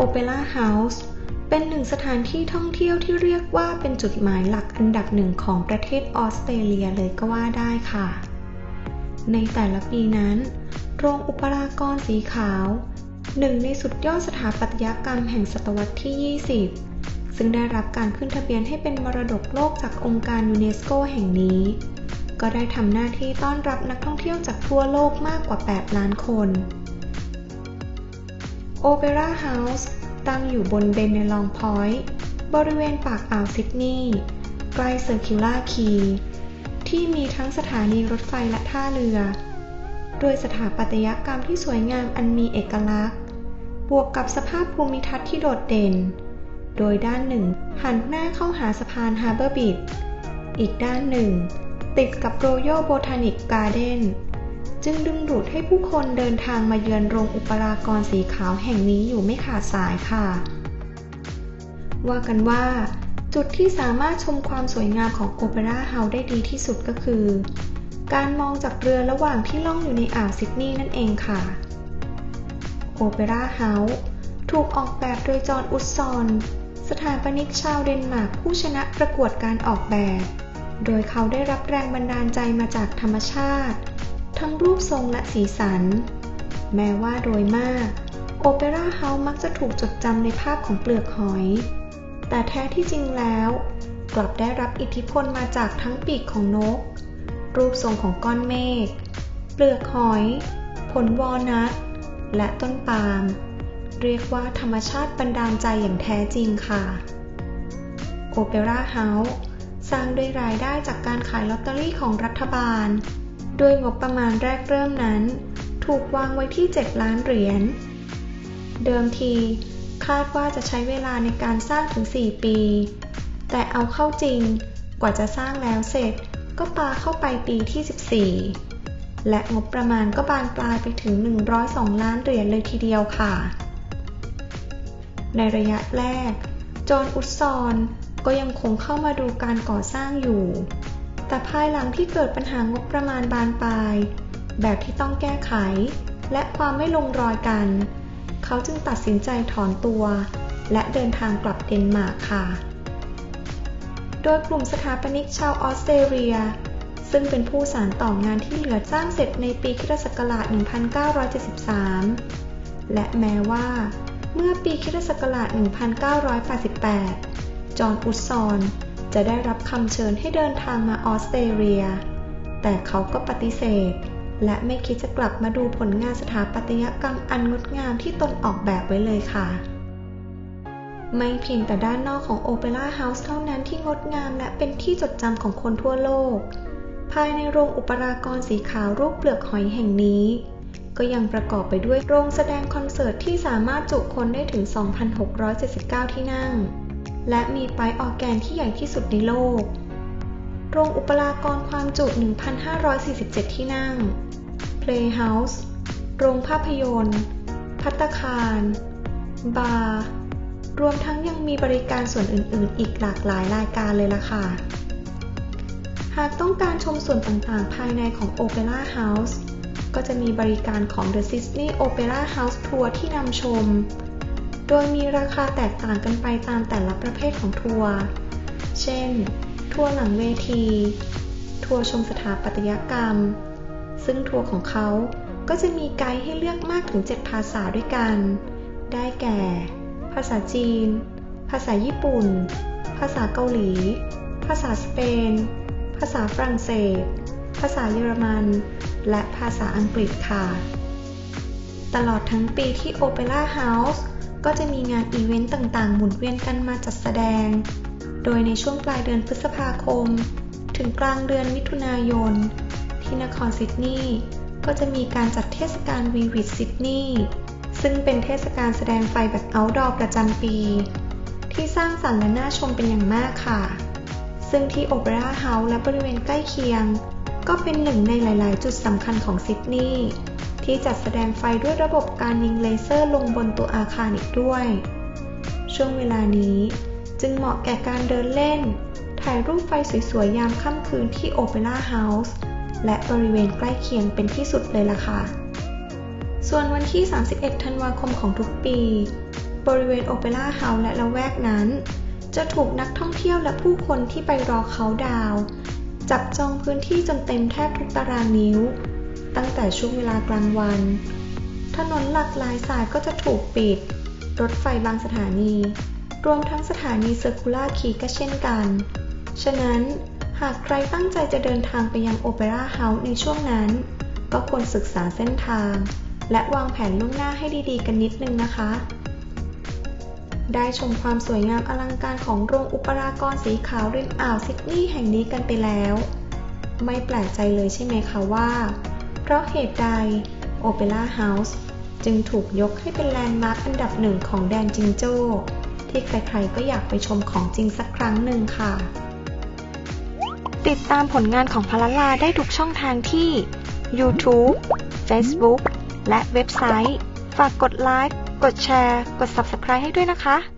โอเปร่าเฮาส์เป็นหนึ่งสถานที่ท่องเที่ยวที่เรียกว่าเป็นจุดหมายหลักอันดับหนึ่งของประเทศออสเตรเลียเลยก็ว่าได้ค่ะ ในแต่ละปีนั้น โรงอุปรากรสีขาว หนึ่งในสุดยอดสถาปัตยกรรมแห่งศตวรรษที่ 20 ซึ่งได้รับการขึ้นทะเบียนให้เป็นมรดกโลกจากองค์การยูเนสโกแห่งนี้ ก็ได้ทำหน้าที่ต้อนรับนักท่องเที่ยวจากทั่วโลกมากกว่า 8 ล้านคน โอเปร่าเฮาส์ตั้งอยู่บนเบนเนลองพอยต์บริเวณปากอ่าวซิดนีย์ใกล้เซอร์คิลลาคีที่มีทั้งสถานีรถไฟและท่าเรือโดยสถาปัตยกรรมที่สวยงามอันมีเอกลักษณ์ บวกกับสภาพภูมิทัศน์ที่โดดเด่น โดยด้านหนึ่งหันหน้าเข้าหาสะพานฮาร์เบอร์บิดอีกด้านหนึ่ง ติดกับโรโยโบทานิกการ์เดน จึงดึงดูดให้ผู้คนเดินทางมาเยือนโรงอุปรากรสีขาวแห่งนี้อยู่ไม่ขาดสายค่ะ ว่ากันว่า จุดที่สามารถชมความสวยงามของโอเปร่าเฮาส์ได้ดีที่สุดก็คือ การมองจากเรือระหว่างที่ล่องอยู่ในอ่าวซิดนีย์นั่นเองค่ะโอเปร่าเฮาส์ถูกออกแบบโดยจอห์นอุสซอน สถาปนิกชาวเดนมาร์กผู้ชนะประกวดการออกแบบ โดยเขาได้รับแรงบันดาลใจมาจากธรรมชาติ ทั้งรูปทรงและสีสัน แม้ว่าโดยมาก โอเปร่าเฮาส์มักจะถูกจดจำในภาพของเปลือกหอย แต่แท้ที่จริงแล้ว กลับได้รับอิทธิพลมาจากทั้งปีกของนก รูปทรงของก้อนเมฆ เปลือกหอย ผลวอลนัท และต้นปาล์ม เรียกว่าธรรมชาติบันดาลใจอย่างแท้จริงค่ะ โอเปร่าเฮาส์สร้างด้วยรายได้จากการขายลอตเตอรี่ของรัฐบาล โดยงบประมาณแรกเริ่มนั้น ถูกวางไว้ที่ 7 ล้านเหรียญ เดิมที คาดว่าจะใช้เวลาในการสร้างถึง 4 ปี แต่เอาเข้าจริง กว่าจะสร้างแล้วเสร็จ ก็ปาเข้าไปปีที่ 14 และงบประมาณก็บานปลายไปถึง 102 ล้านเหรียญเลยทีเดียวค่ะ ในระยะแรก จอห์นอุสซอนก็ยังคงเข้ามาดูการก่อสร้างอยู่ แต่ภายหลังที่เกิดปัญหางบประมาณบานปลาย แบบที่ต้องแก้ไข และความไม่ลงรอยกัน เขาจึงตัดสินใจถอนตัว และเดินทางกลับเดนมาร์กค่ะ โดยกลุ่มสถาปนิกชาวออสเตรเลีย ซึ่งเป็นผู้สานต่องานที่เหลือสร้างเสร็จในปีคศ1973 และแม้ว่า เมื่อปีคศ1988 จอห์นอุสซอน จะได้รับคำเชิญให้เดินทางมาออสเตรเลีย แต่เขาก็ปฏิเสธ และไม่คิดจะกลับมาดูผลงานสถาปัตยกรรมอันงดงามที่ตนออกแบบไว้เลยค่ะ ไม่เพียงแต่ด้านนอกของโอเปร่าเฮาส์เท่านั้นที่งดงามและเป็นที่จดจำของคนทั่วโลก ภายในโรงอุปรากรสีขาวรูปเปลือกหอยแห่งนี้ ก็ยังประกอบไปด้วยโรงแสดงคอนเสิร์ตที่สามารถจุคนได้ถึง 2,679 ที่นั่ง และมีไปออแกนที่ใหญ่ที่สุดในโลก โรงอุปรากรความจุ 1,547 ที่นั่ง Playhouse โรงภาพยนตร์ พัตคาร บาร์ รวมทั้งยังมีบริการส่วนอื่น ๆ อีกหลากหลายรายการเลยล่ะค่ะ หากต้องการชมส่วนต่าง ๆ ภายในของ Opera House ก็จะมีบริการของ The Sydney Opera House Tour ที่นำชม โดยมีราคาแตกต่างกันไปตามแต่ละประเภทของทัวร์ เช่น ทัวร์หลังเวที ทัวร์ชมสถาปัตยกรรม ซึ่งทัวร์ของเขาก็จะมีไกด์ให้เลือกมากถึง 7 ภาษาด้วยกัน ได้แก่ ภาษาจีน ภาษาญี่ปุ่น ภาษาเกาหลี ภาษาสเปน ภาษาฝรั่งเศส ภาษาเยอรมัน และภาษาอังกฤษค่ะ ตลอดทั้งปีที่โอเปร่าเฮาส์ ก็จะมีงานอีเวนต์ต่างๆ หมุนเวียนกันมาจัดแสดง โดยในช่วงปลายเดือนพฤษภาคม ถึงกลางเดือนมิถุนายน ที่นครซิดนีย์ก็จะมีการจัดเทศกาลวีวิดซิดนีย์ซึ่งเป็นเทศกาลแสดงไฟแบบเอาท์ดอร์ประจำปี ที่สร้างสรรค์และน่าชมเป็นอย่างมากค่ะ ซึ่งที่โอเปร่าเฮาส์และบริเวณใกล้เคียง ก็เป็นหนึ่งในหลาย ๆ จุดสำคัญของซิดนีย์ ที่จัดแสดงไฟด้วยระบบการยิงเลเซอร์ลงบนตัวอาคารอีกด้วย ช่วงเวลานี้จึงเหมาะแก่การเดินเล่น ถ่ายรูปไฟสวยๆ ยามค่ำคืนที่โอเปร่าเฮาส์และบริเวณใกล้เคียงเป็นที่สุดเลยล่ะค่ะ ส่วนวันที่ 31 ธันวาคมของทุกปี บริเวณโอเปร่าเฮาส์และละแวกนั้น จะถูกนักท่องเที่ยวและผู้คนที่ไปรอเขาดาว จับจองพื้นที่จนเต็มแทบทุกตารางนิ้ว ตั้งแต่ช่วงเวลากลางวัน ถนนหลากหลายสายก็จะถูกปิด รถไฟบางสถานี รวมทั้งสถานีเซอร์คูล่าคีก็เช่นกัน ฉะนั้นหากใครตั้งใจจะเดินทางไปยังโอเปร่าเฮาส์ในช่วงนั้น ก็ควรศึกษาเส้นทาง และวางแผนล่วงหน้าให้ดีๆ กันนิดนึงนะคะ ได้ชมความสวยงามอลังการของโรงอุปรากรสีขาวริมอ่าวซิดนีย์แห่งนี้กันไปแล้ว ไม่แปลกใจเลยใช่ไหมคะว่า เพราะเหตุใดโอเปร่าเฮาส์จึงถูกยกให้เป็นแลนด์มาร์คอันดับหนึ่งของแดนจิงโจ้ ที่ใครๆก็อยากไปชมของจริงสักครั้งหนึ่งค่ะ ติดตามผลงานของพลลาได้ทุกช่องทางที่ YouTube Facebook และเว็บไซต์ ฝากกดไลค์ กดแชร์ กด Subscribe ให้ด้วยนะคะ